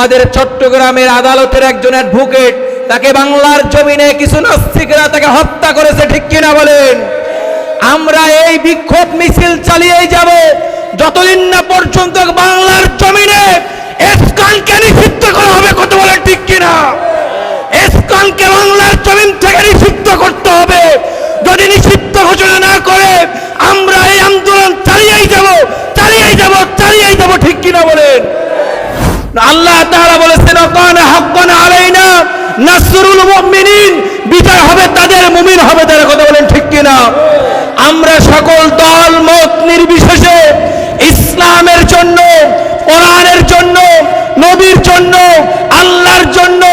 আমাদের চট্টগ্রামের আদালতের একজন অ্যাডভোকেট, তাকে বাংলার জমিনে কিছু নাস্তিকরা তাকে হত্যা করেছে, ঠিক কিনা বলেন? আমরা এই বিক্ষোভ মিছিল চালিয়েই যাব। যতদিন না পর্যন্ত বাংলার জমিনে এসকানকে নিষিদ্ধ করা হবে কত বলে ঠিক কিনা? এসকানকে বাংলার জমিন থেকে নিষিদ্ধ করতে হবে। যদি নিষিদ্ধ ঘোষণা না করে, আমরা এই আন্দোলন চালিয়েই যাব চালিয়েই যাব চালিয়েই যাব, ঠিক কিনা বলেন? আল্লাহ তাআলা বলেছেন ওকানা হাক্কান আলাইনা নাসরুল মুমিনিন বিজয় হবে তাদের মুমিন হবে তারা কথা বলেন ঠিক কিনা আমরা সকল দল মত নির্বিশেষে ইসলামের জন্য কোরআনের জন্য নবীর জন্য আল্লাহর জন্য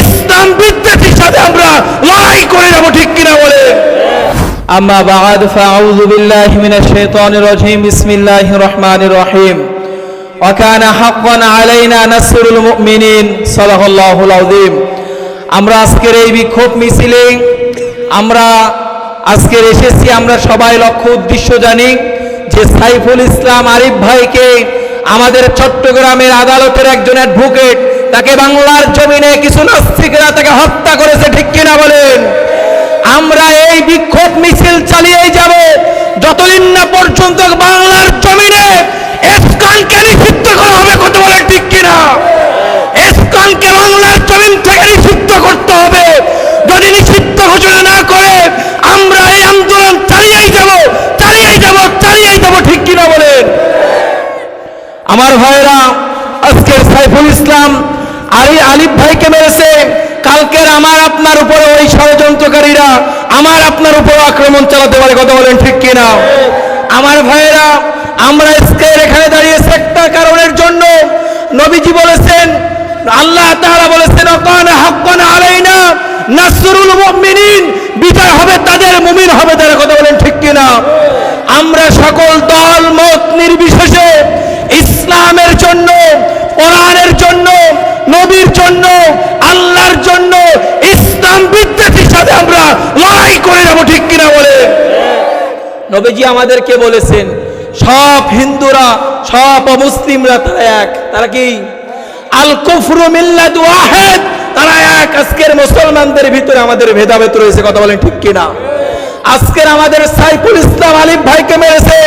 ইসলাম বিদ্বেষীর সাথে আমরা লড়াই করে যাব ঠিক কিনা বলে أما بعد فأعوذ بالله من الشيطان الرجيم بسم الله الرحمن الرحيم ওয়াকান হাফান আলাইনা নাসরুল মুমিনিন সালাহুল আউদিম আমরা আজকের এই বিক্ষোভ মিছিলে, আমরা আজকের এসেছি, আমরা সবাই লক্ষ্য উদ্দেশ্য জানি যে সাইফুল ইসলাম আরিফ ভাইকে আমাদের চট্টগ্রামের আদালতের একজন অ্যাডভোকেট, তাকে বাংলার জমিনে কিছু নাস্তিকরা তাকে হত্যা করেছে, ঠিক কিনা বলেন? আমরা এই বিক্ষোভ মিছিল চালিয়ে যাব, যতদিন না পর্যন্ত বাংলা আমার ভাইরা আজকের সাইফুল ইসলাম আলী আলিফ ভাইকে মেরেছে। কালকের আমার আপনার উপরে ওই ষড়যন্ত্রকারীরা আমার আপনার উপর আক্রমণ চালাতে পারে, কথা বলেন ঠিক কিনা? আমার ভাইয়েরা, আমরা আজকের এখানে দাঁড়িয়ে একটা কারণের জন্য। নবীজি বলেছেন, আল্লাহ তাআলা বলেছেন অকানা হাক্কান আলাইনা নাসরুল মুমিনিন। বিজয় হবে তাদের, মুমিন হবে তারা, কথা বলেন ঠিক কিনা? আমরা সকল দল, মত, নির্বিশেষে ইসলামের জন্য কোরআনের জন্য নবীর জন্য আল্লাহর জন্য ইসলাম বিদ্বেষীর সাথে আমরা লড়াই করে যাব ঠিক কিনা বলে নবীজি আমাদেরকে বলেছেন, সব হিন্দুরা, সব অমুসলিমরা তারা এক। তারা কি? আল কুফরু মিল্লাতু ওয়াহিদ তারা এক। আজকের মুসলমানদের ভিতরে আমাদের ভেদাভেদ রয়েছে, কথা বলেন ঠিক কিনা? আজকের আমাদের সাইফুল ইসলাম আলিফ ভাইকে মেরেছে।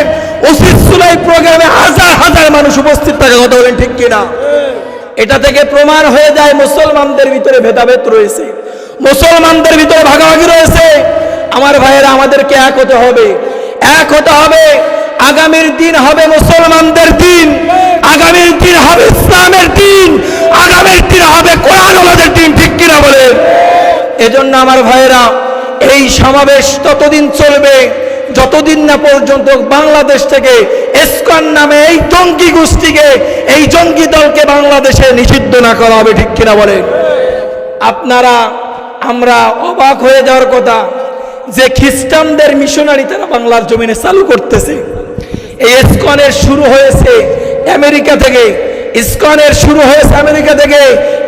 উচিত সুলাই প্রোগ্রামে হাজার হাজার মানুষ উপস্থিত থাকে, কথা বলেন ঠিক কিনা? এটা থেকে প্রমাণ হয়ে যায় মুসলমানদের ভিতরে ভেদাভেদ রয়েছে। মুসলমানদের ভিতরে ভাগাভাগি রয়েছে। আমার ভাইয়েরা, আমাদেরকে এক হতে হবে। এক হতে হবে আগামীর দিন হবে মুসলমানদের দিন, আগামীর দিন হবে ইসলামের দিন, আগামীর দিন হবে কোরআন ওলাদের দিন, ঠিক কিনা বলে এজন্য আমার ভাইয়েরা, এই সমাবেশ ততদিন চলবে, যতদিন না পর্যন্ত বাংলাদেশ থেকে এসকন নামে এই জঙ্গি গোষ্ঠীকে, এই জঙ্গি দলকে বাংলাদেশে নিষিদ্ধ না করা হবে, ঠিক কিনা বলে আপনারা, আমরা অবাক হয়ে যাওয়ার কথা যে খ্রিস্টানদের মিশনারি তারা বাংলার জমিনে চালু করতেছে। এই ইসকনের শুরু হয়েছে আমেরিকা থেকে। ইসকনের শুরু হয়েছে আমেরিকা থেকে।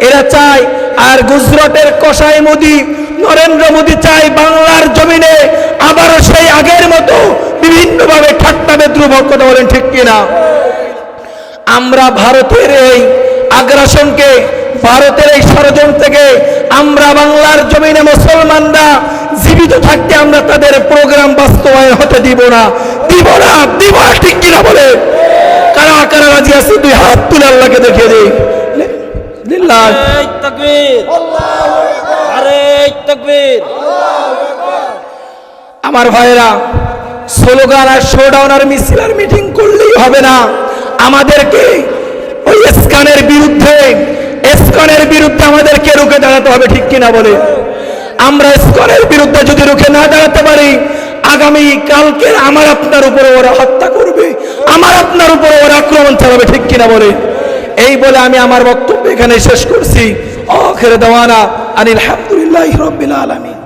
এরা চায়, আর গুজরাটের কসাই মোদি, নরেন্দ্র মোদি চায় বাংলার জমিনে আবারও সেই আগের মতো বিভিন্নভাবে ঠাট্টা বেদ্রুপ কথা বলেন ঠিক কিনা? আমরা ভারতের এই আগ্রাসনকে, ভারতের এই ষড়যন্ত্র থেকে আমরা বাংলার জমিনে মুসলমানরা জীবিত থাকতে আমরা তাদের প্রোগ্রাম বাস্তবায়ন হতে দিব না। দিব না দিব না ঠিক কিনা বলে? কারা কারা রাজি আছে? দুই হাত তুলে আল্লাহকে দেখিয়ে দিই। আমার ভাইয়েরা স্লোগান আর শোডাউন আর মিছিল আর মিটিং করলেই হবে না। আমাদেরকে ওই স্কানের বিরুদ্ধে স্কনের বিরুদ্ধে আমাদেরকে রুখে দাঁড়াতে হবে ঠিক কিনা বলে? আমরা স্কনের বিরুদ্ধে যদি রুখে না দাঁড়াতে পারি, আগামী কালকে আমার আপনার উপরে ওরা হত্যা করবে। আমার আপনার উপরে ওরা আক্রমণ চালাবে, ঠিক কিনা বলে? এই বলে আমি আমার বক্তব্য এখানে শেষ করছি। অখের দেওয়ানা আনিল হামদুলিল্লাহ রবিল আলামিন।